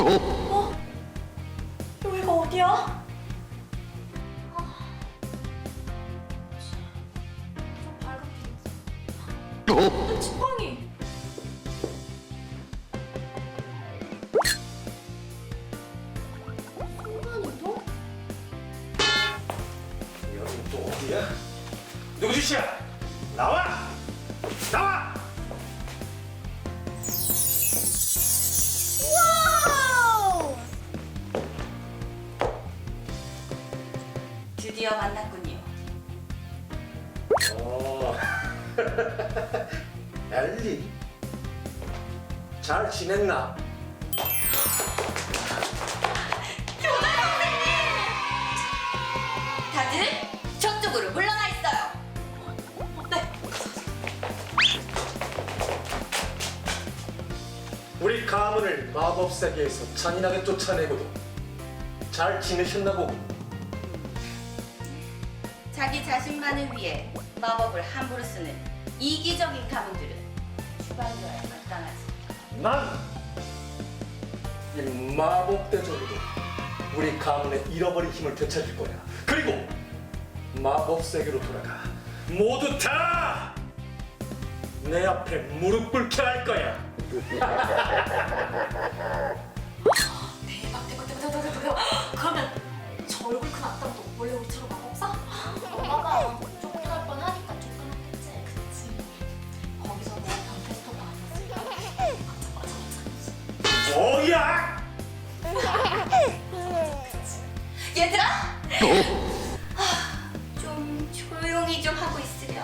어? 여기가 어디야? 아. 내 지팡이. 순간이동? 여긴 또 어디야? 누구 짓이야? 나와! 나와! 드디어 만났군요. 어. 엘리. 잘 지냈나? 다들 저쪽으로 물러나 있어요. 네. 우리 가문을 마법 세계에서 잔인하게 쫓아내고도 잘 지내셨나 보고. 자기 자신만을 위해 마법을 함부로 쓰는 이기적인 가문들은 추발료에 마땅하지. 난 이 마법 대전으로 우리 가문의 잃어버린 힘을 되찾을 거야. 그리고 마법 세계로 돌아가 모두 다 내 앞에 무릎 꿇게 할 거야. 대박 대박 대박 대박 대박 그러면 저 얼굴 큰 악당도 원래 우리처럼 마 엄마가 쫓겨날 뻔하니까 쫓겨났겠지. 그치 거기서 내가 변테스터가 아니었을까? 뭐야? 얘들아! 아, 좀 조용히 좀 하고 있으렴.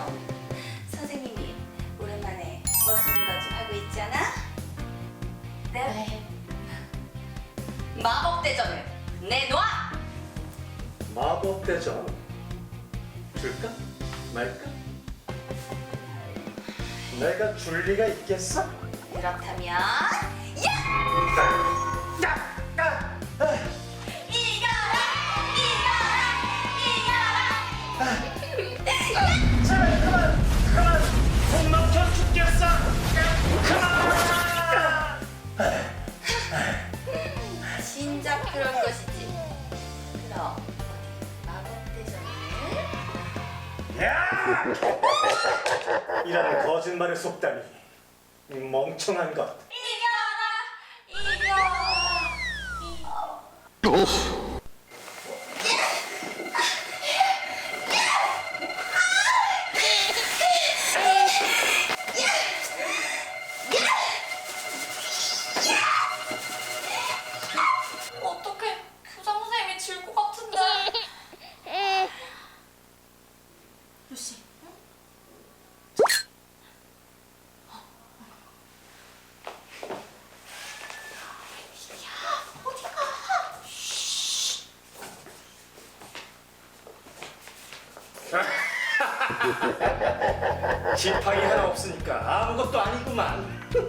선생님이 오랜만에 멋있는 것좀 하고 있지 않아? 네 마법 대전을 내놔! 마법 대전 줄까 말까? 내가 줄 리가 있겠어? 그렇다면 야! 야! 야! 이런 거짓말을 속다니 이 멍청한 것 이겨라! 이겨라! 어 지팡이 하나 없으니까 아무것도 아니구만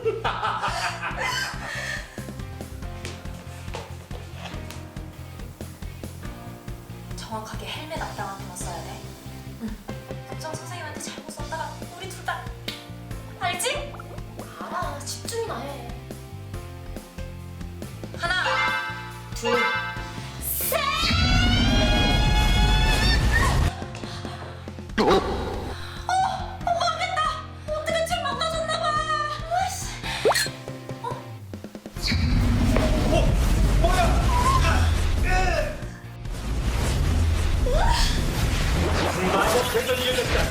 정확하게 헬멧 악당한테만 써야 돼 응. 교장 선생님한테 잘못 썼다가 우리 둘 다 알지? 알아, 집중이나 해. 하나 둘 대전이 열렸다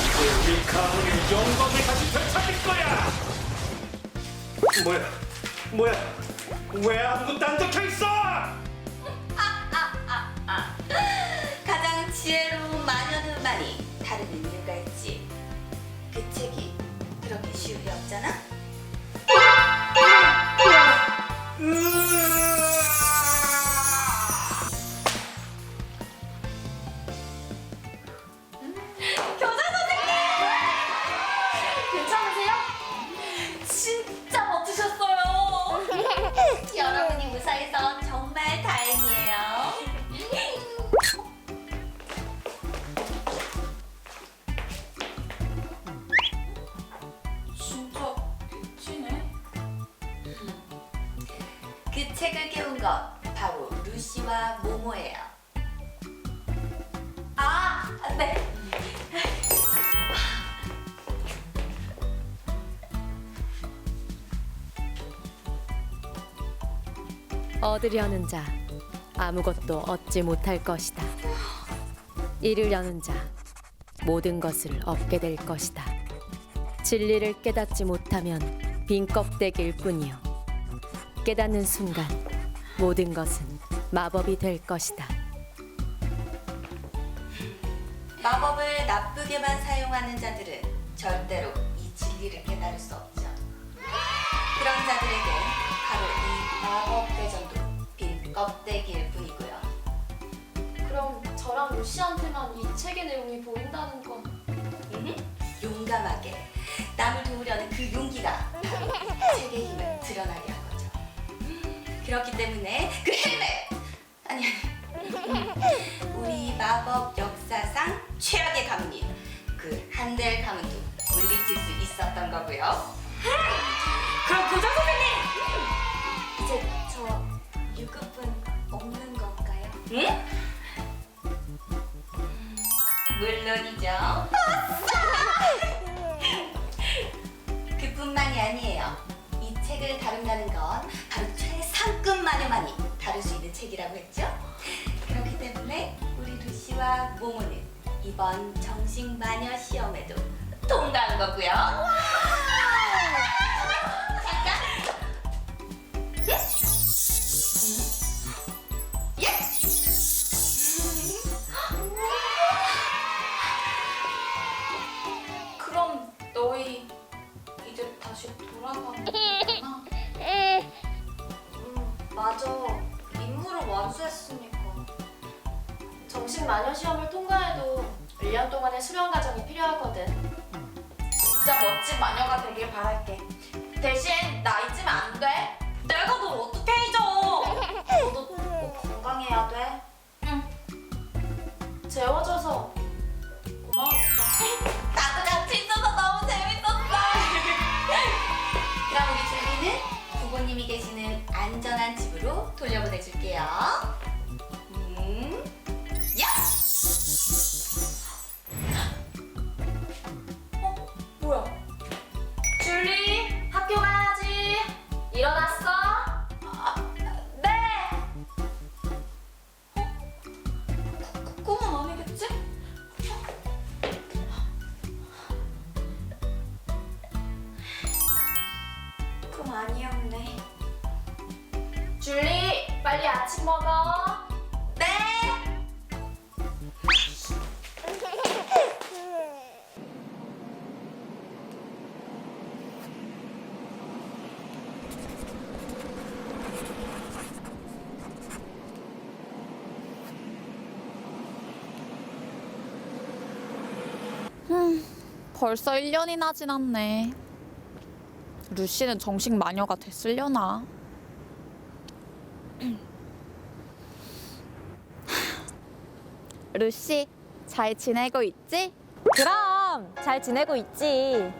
이제 우리 가문의 영광을 다시 되찾을 거야 뭐야? 뭐야? 왜 아무것도 안 적혀 있어? 가장 지혜로운 마녀는 말이 다루는 이유가 있지. 그 책이 그렇게 쉬울 리 없잖아? 교 책을 깨운 것 바로 루시와 모모예요. 아, 네. 얻으려는 자 아무것도 얻지 못할 것이다. 잃으려는 자 모든 것을 얻게 될 것이다. 진리를 깨닫지 못하면 빈 껍데기일 뿐이요. 깨닫는 순간 모든 것은 마법이 될 것이다. 마법을 나쁘게만 사용하는 자들은 절대로 이 진리를 깨달을 수 없죠. 그런 자들에게 바로 이 마법 음, 그렇기 때문에 그 헬멧 아니 음, 우리 마법 역사상 최악의 가문인 그 한델 가문도 물리칠 수 있었던 거고요. 그럼 교장 선생님 이제 저 유급은 없는 건가요? 응? 음, 물론이죠. 그뿐만이 아니에요. 이 책을 다룬다는 건 바로 최 마녀만이 다룰 수 있는 책이라고 했죠. 그렇기 때문에 우리 루시와 모모는 이번 정식 마녀 시험에도 통과한 거고요. 예? 음. 예? 그럼 너희 이제 다시 돌아가 음 맞아. 임무를 완수했으니까. 정식 마녀 시험을 통과해도 1년 동안의 수련 과정이 필요하거든. 진짜 멋진 마녀가 되길 바랄게. 대신 안전한 집으로 돌려보내줄게요. 벌써 1년이나 지났네. 루시는 정식 마녀가 됐으려나? 루시, 잘 지내고 있지? 그럼 잘 지내고 있지.